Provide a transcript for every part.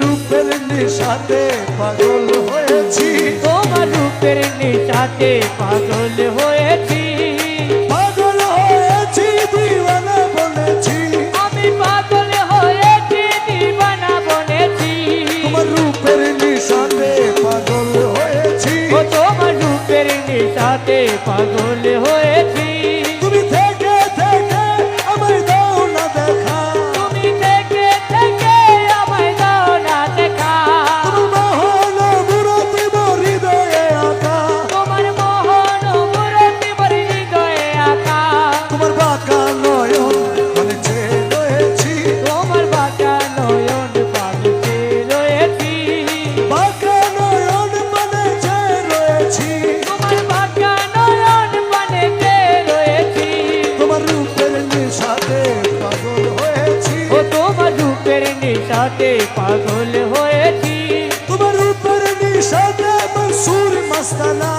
রূপের নেশাতে পাগল হয়েছি। তোমার রূপের নেশাতে পাগল হয়েছি। পাগল হয়েছি দিওয়ানা বলেছি। আমি পাগল হয়েছি দিবানা বনেছি তোমার রূপের নেশাতে পাগল হয়েছি। তোমার রূপের নেশাতে পাগল হয়েছি। নেশাতে পাগল হয়েছি। তোমার উপর নেশাতে মনসুর মস্তানা।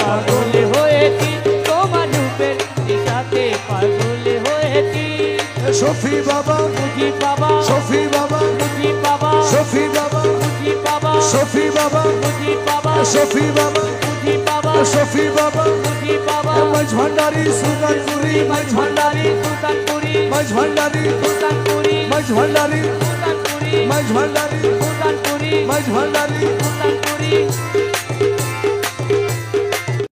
পাগল হয়েছি তোমার রূপের নেশাতে পাগল হয়েছি। শফি বাবা বুঝি বাবা শফি বাবা বুঝি বাবা শফি বাবা বুঝি বাবা শফি বাবা বুঝি বাবা শফি বাবা বুঝি বাবা শফি বাবা। বুঝি বাবা। মাঝ ভান্ডারি সুলতানপুরি মাঝ ভান্ডারি সুলতানপুরি মাঝ ভান্ডারি সুলতানপুরি মাঝ ভান্ডারি। সুলতানপুরি